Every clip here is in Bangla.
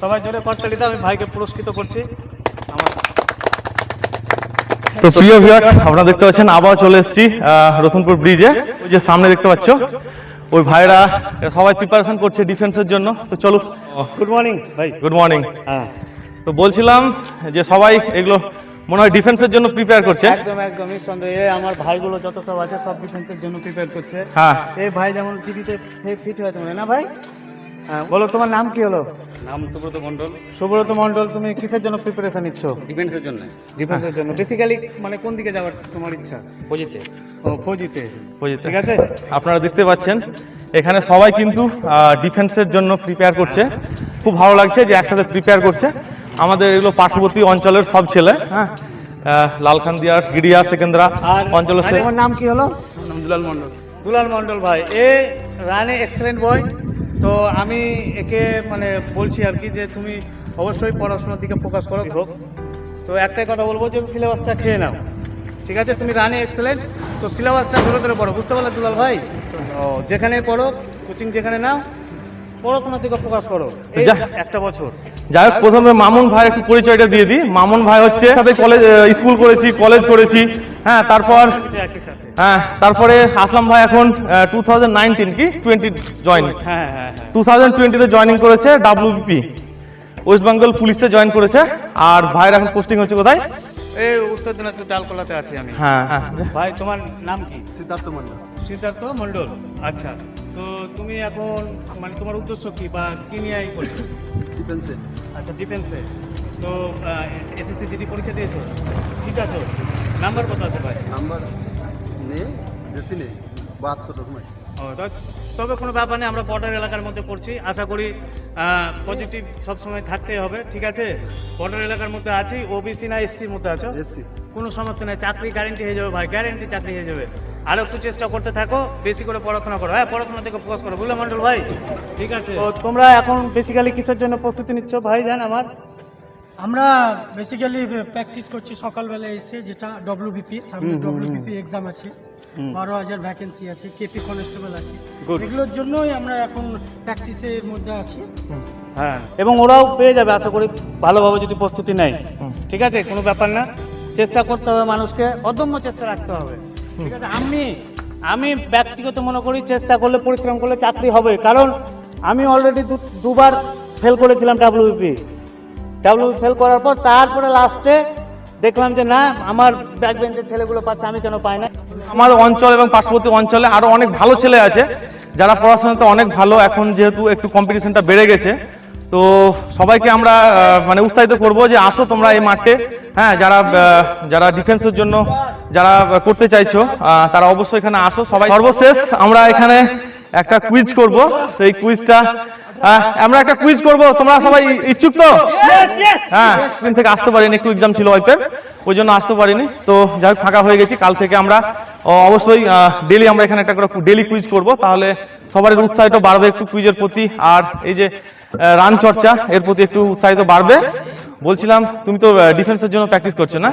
সবাই জোরে করতালিতে আমি ভাইকে পুরস্কৃত করছি। তো প্রিয় ভিউয়ার্স আপনারা দেখতে পাচ্ছেন আবার চলে এসেছি রসুনপুর ব্রিজে ওই যে সামনে দেখতে পাচ্ছ ওই ভাইরা সবাই প্রিপারেশন করছে ডিফেন্সের জন্য। তো চলো। গুড মর্নিং ভাই। গুড মর্নিং হ্যাঁ। তো বলছিলাম যে সবাই এগুলো মনে হয় ডিফেন্সের জন্য প্রিপেয়ার করছে। একদম একদম নিঃসন্দেহে। এই আমার ভাইগুলো যত সব আছে সব ডিফেন্সের জন্য প্রিপেয়ার করছে। হ্যাঁ। এই ভাই যেমন টিভিতে ফিট হয়েছে মনে হয় না ভাই? বলো তোমার নাম কি হলো? নাম সুব্রত মন্ডল সুব্রত মন্ডল তুমি কিসের জন্য প্রিপারেশন নিচ্ছ? ডিফেন্সের জন্য। ডিফেন্সের জন্য। বেসিক্যালি মানে কোন দিকে যাওয়ার তোমার ইচ্ছা? বুঝিতে ও ফৌজিতে। বুঝেছে ঠিক আছে? আপনারা দেখতে পাচ্ছেন এখানে সবাই কিন্তু ডিফেন্সের জন্য প্রিপেয়ার করছে। খুব ভালো লাগছে যে একসাথে প্রিপেয়ার করছে। আমাদের এগুলো পার্শ্ববর্তী অঞ্চলের সব ছেলে হ্যাঁ? আহ, লালখান্দিয়ার গিরিয়া সেকেন্দ্রা অঞ্চলের তোমার নাম কি হলো? দুলাল মন্ডল দুলাল মন্ডল ভাই। এ রানে এক্সেলেন্ট বয় তো আমি একে মানে বলছি আর কি যে তুমি অবশ্যই পড়াশোনার দিকে ফোকাস করো হোক তো একটাই কথা বলব যে সিলেবাসটা খেয়ে নাও। ঠিক আছে? তুমি রানে এক্সেলেন্ট তো সিলেবাসটা ধরে ধরে পড়ো বুঝতে পারলে দুলাল ভাই? ও যেখানে পড়ো কোচিং যেখানে নাও পড়াশোনার দিকে ফোকাস করো। এই একটা বছর। যাই হোক প্রথমে মামুন ভাই একটু পরিচয়টা দিয়ে দিই। মামুন ভাই হচ্ছে সাথে কলেজ স্কুল করেছি কলেজ করেছি। হ্যাঁ তারপর একই সাথে। হ্যাঁ তারপরে আসলাম ভাই এখন টু থাউজেন্ড নাইনটিন কি? টোয়েন্টি জয়েন হ্যাঁ হ্যাঁ টু থাউজেন্ড টোয়েন্টিতে জয়েনিং করেছে ডাব্লিউবিপি ওয়েস্ট বেঙ্গল পুলিশে জয়েন করেছে। আর ভাইয়ের এখন পোস্টিং হচ্ছে কোথায়? এই উত্তর দিনাজপুর ডালকোলাতে আছি আমি। হ্যাঁ। হ্যাঁ ভাই তোমার নাম কি? সিদ্ধার্থ মন্ডল সিদ্ধার্থ মন্ডল আচ্ছা তো তুমি এখন মানে তোমার উদ্দেশ্য কি বা কি নিয়ে এই করছ ডিফেন্সে আচ্ছা ডিফেন্সে তো এসএসসি জিডি পরীক্ষা দিয়েছ? ঠিক আছে? নাম্বার কত আছে ভাই? নাম্বার নেই বেশি নেই বাহাত্তর রকম আছে। তবে কোনো ব্যাপার নেই আমরা বর্ডার এলাকার মধ্যে পড়ছি। আশা করি পজিটিভ সবসময় থাকতেই হবে ঠিক আছে? বর্ডার এলাকার মধ্যে আছি ওবিসি না এসসির মধ্যে আছো? এসসি কোনো সমস্যা নেই চাকরি গ্যারেন্টি হয়ে যাবে ভাই গ্যারেন্টি চাকরি হয়ে যাবে। আর একটু চেষ্টা করতে থাকো বেশি করে পড়াশোনা করো। হ্যাঁ পড়াশোনা থেকে ফোকাস করো বুঝলে মন্ডল ভাই? ঠিক আছে? তোমরা এখন বেসিক্যালি কিসের জন্য প্রস্তুতি নিচ্ছ ভাই জান আমার? আমরা বেসিক্যালি প্র্যাকটিস করছি সকালবেলা এসে যেটা ডব্লিউবিপি সামনে ডব্লিউবিপি এক্সাম আছে বারো হাজার ভ্যাকেন্সি আছে কেপি কনস্টেবল আছে। এগুলোর জন্যই আমরা এখন প্র্যাকটিসের মধ্যে আছি। হ্যাঁ এবং ওরাও পেয়ে যাবে আশা করি ভালোভাবে যদি প্রস্তুতি নেয়। ঠিক আছে কোনো ব্যাপার না। চেষ্টা করতে হবে মানুষকে অদম্য চেষ্টা রাখতে হবে। ঠিক আছে আমি আমি ব্যক্তিগত মনে করি চেষ্টা করলে পরিশ্রম করলে চাকরি হবে। কারণ আমি অলরেডি দুবার ফেল করেছিলাম ডাব্লিউপি ডাব্লিউপি ফেল করার পর তারপরে লাস্টে দেখলাম যে না, আমার ব্যাক বেঞ্চের ছেলেগুলো পাচ্ছে, আমি কেন পাই না? আমাদের অঞ্চল এবং পার্শ্ববর্তী অঞ্চলে আরও অনেক ভালো ছেলে আছে, যারা পড়াশোনাতে অনেক ভালো, এখন যেহেতু একটু কম্পিটিশনটা বেড়ে গেছে। তো সবাইকে আমরা মানে উৎসাহিত করব যে আসো তোমরা এই মাঠে। হ্যাঁ যারা যারা ডিফেন্সের জন্য, যারা করতে চাইছো তারা অবশ্যই এখানে আসো। সবাই সর্বশেষ আমরা এখানে একটা কুইজ করব। সেই কুইজটা আমরা একটা কুইজ করব। তোমরা সবাই ইচ্ছুক তো? হ্যাঁ দিন থেকে আসতে পারিনি একটু এক্সাম ছিল ওয়াইফের ওই জন্য আসতে পারিনি। তো যাই হোক ফাঁকা হয়ে গেছি। কাল থেকে আমরা অবশ্যই ডেলি আমরা এখানে একটা করে ডেলি কুইজ করব। তাহলে সবার উৎসাহিত বাড়বে একটু কুইজের প্রতি। আর এই যে রান চর্চা এর প্রতি একটু উৎসাহিত বাড়বে। বলছিলাম তুমি তো ডিফেন্সের জন্য প্র্যাকটিস করছ না?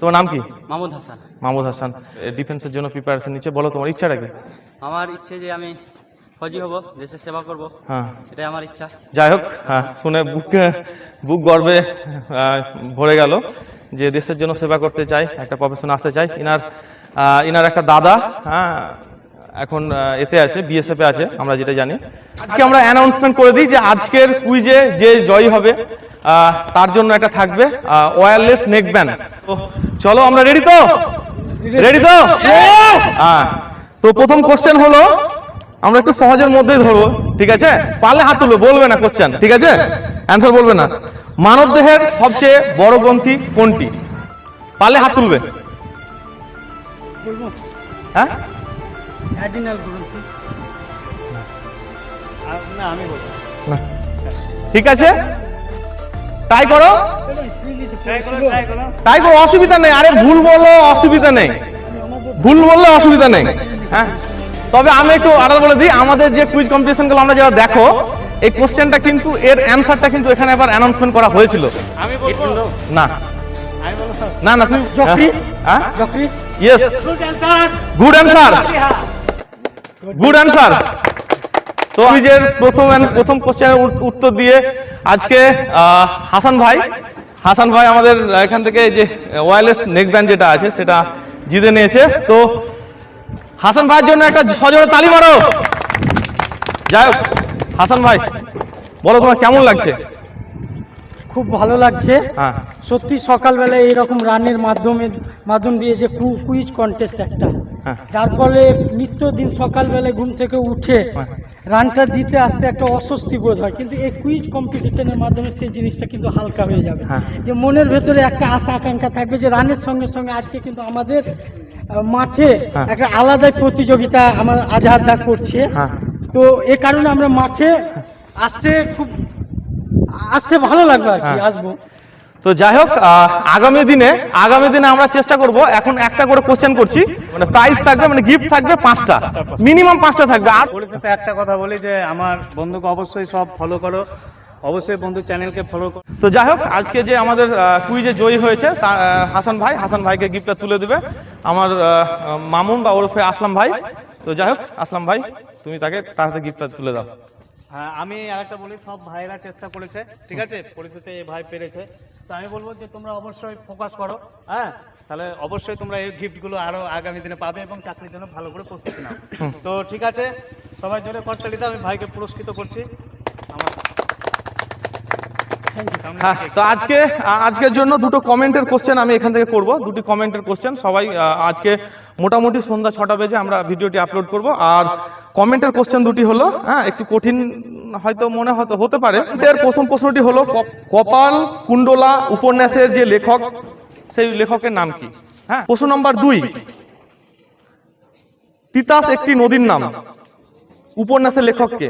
তোমার নাম কি? মাহমুদ হাসান। মাহমুদ হাসান। ডিফেন্সের জন্য প্রিপারেশন নিচ্ছে। বলো তোমার ইচ্ছাটা কি? আমার ইচ্ছে যে আমি ফৌজি হব দেশের সেবা করব। হ্যাঁ। এটাই আমার ইচ্ছা। যাই হোক হ্যাঁ, শুনে বুক বুক গর্বে ভরে গেল যে দেশের জন্য সেবা করতে চাই একটা প্রফেশন আসতে চাই। ইনার ইনার একটা দাদা হ্যাঁ এখন এতে আছে বিএসএফ এ আছে আমরা যেটা জানি। আজকে আমরা অ্যানাউন্সমেন্ট করে দিই যে আজকের কুইজে যে জয়ী হবে তার জন্য একটা থাকবে ওয়্যারলেস নেক ব্যান্ড তো চলো আমরা রেডি তো? রেডি তো? হ্যাঁ তো প্রথম কোশ্চেন হলো আমরা একটু সহজের মধ্যেই ধরবো ঠিক আছে? পারলে হাত তুলবে বলবে না কোশ্চেন ঠিক আছে? অ্যান্সার বলবে না। মানব দেহের সবচেয়ে বড় গ্রন্থি কোনটি? পারলে হাত তুলবে। হ্যাঁ। ঠিক আছে? তাই করো। তাই করো অসুবিধা নেই। আরে ভুল বলল অসুবিধা নেই। ভুল বললে অসুবিধা নেই। হ্যাঁ? তবে আমি একটু আলাদা বলে দিই আমাদের যে কুইজ কম্পিটিশনগুলো আমরা যারা দেখো এই কোশ্চেনটা কিন্তু এর অ্যান্সারটা কিন্তু এখানে এবার অ্যানাউন্সমেন্ট করা হয়েছিল। আমি বলব? না। আমি বলব না না তুমি জফরি? হ্যাঁ? জকরি? Yes good answer good answer good answer তো কুইজের প্রথম প্রথম কোশ্চেনের উত্তর দিয়ে আজকে আহ, হাসান ভাই হাসান ভাই আমাদের এখান থেকে যে ওয়্যারলেস নেক ব্যান্ড যেটা আছে সেটা জিতে নিয়েছে। তো হাসান ভাইয়ের জন্য একটা সজোরে তালি মারো। যাই হোক হাসান ভাই বলো তোমার কেমন লাগছে? খুব ভালো লাগছে। হ্যাঁ। সত্যি সকালবেলায় এইরকম রানের মাধ্যমে মাধ্যম দিয়ে যে কুইজ কন্টেস্ট একটা। যার ফলে নিত্যদিন সকালবেলায় ঘুম থেকে উঠে হ্যাঁ। রানটা দিতে আসতে একটা অস্বস্তি বোধ হয় কিন্তু এই কুইজ কম্পিটিশনের মাধ্যমে সেই জিনিসটা কিন্তু হালকা হয়ে যাবে হ্যাঁ। যে মনের ভেতরে একটা আশা আকাঙ্ক্ষা থাকবে যে রানের সঙ্গে সঙ্গে আজকে কিন্তু আমাদের মাঠে হ্যাঁ। একটা আলাদাই প্রতিযোগিতা আমার আজাদা করছে হ্যাঁ। তো এ কারণে আমরা মাঠে আসতে খুব আসতে ভালো লাগবে আর কি হ্যাঁ। আসব তো যাই হোক আগামী দিনে আগামী দিনে আমরা চেষ্টা করব এখন একটা করে কোশ্চেন করছি মানে প্রাইস থাকবে মানে গিফট থাকবে পাঁচটা মিনিমাম পাঁচটা থাকবে আর একটা কথা বলি যে আমার বন্ধুকে অবশ্যই সব ফলো করো অবশ্যই বন্ধু চ্যানেলকে ফলো করো। তো যাই হোক আজকে যে আমাদের কুইজে জয়ী হয়েছে তা হাসান ভাই হাসান ভাইকে গিফটটা তুলে দেবে। আমার মামুন বা ওরফে আসলাম ভাই। তো যাই হোক আসলাম ভাই তুমি তাকে তার হাতে গিফটটা তুলে দাও। হ্যাঁ আমি আর একটা বলি, সব ভাইরা চেষ্টা করেছে, ঠিক আছে? পরিচিতি এই ভাই পেরেছে। তো আমি বলব যে তোমরা অবশ্যই ফোকাস করো হ্যাঁ? তাহলে অবশ্যই তোমরা এই গিফটগুলো আরও আগামী দিনে পাবে এবং চাকরির জন্য ভালো করে প্রস্তুতি নাও। তো ঠিক আছে, সবাই জোরে করতালিতে আমি ভাইকে পুরস্কৃত করছি। আমার হ্যাঁ তো আজকে আজকের জন্য দুটো কমেন্টের কোশ্চেন আমি এখান থেকে করব। দুটি কমেন্টের কোশ্চেন সবাই আজকে মোটামুটি সন্ধ্যা ছটা বেজে আমরা ভিডিওটি আপলোড করব। আর কমেন্টের কোশ্চেন দুটি হলো হ্যাঁ একটু কঠিন হয়তো মনে হয়তো হতে পারে। এর প্রথম প্রশ্নটি হলো কপাল কুণ্ডলা উপন্যাসের যে লেখক, সেই লেখকের নাম কি? হ্যাঁ প্রশ্ন নম্বর দুই। তিতাস একটি নদীর নাম। উপন্যাসের লেখককে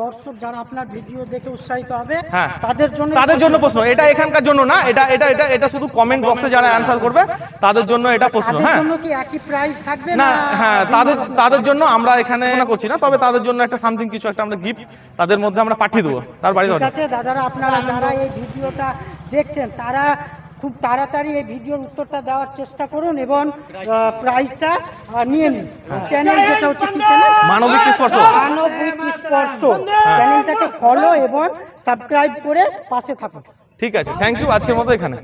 দর্শক যারা আপনার ভিডিও দেখে উৎসাহিত হবে হ্যাঁ। তাদের জন্য তাদের জন্য প্রশ্ন এটা এখানকার জন্য না এটা এটা এটা এটা শুধু কমেন্ট বক্সে যারা অ্যান্সার করবে তাদের জন্য এটা প্রশ্ন হ্যাঁ। জন্য কি একই প্রাইস থাকবে না হ্যাঁ তাদের তাদের জন্য আমরা এখানে করছি না তবে তাদের জন্য একটা সামথিং কিছু একটা আমরা গিফট তাদের মধ্যে আমরা পাঠিয়ে দেবো তার বাড়ি ঠিক আছে দাদারা আপনারা যারা এই ভিডিওটা দেখছেন তারা খুব তাড়াতাড়ি এই ভিডিওর উত্তরটা দেওয়ার চেষ্টা করুন এবং প্রাইসটা নিয়ে নিন। চ্যানেল যেটা হচ্ছে কি চ্যানেল মানবিক স্পর্শ। মানবিক স্পর্শ। চ্যানেলটাকে ফলো এবং সাবস্ক্রাইব করে পাশে থাকুন। ঠিক আছে থ্যাংক ইউ আজকের মতো এখানে।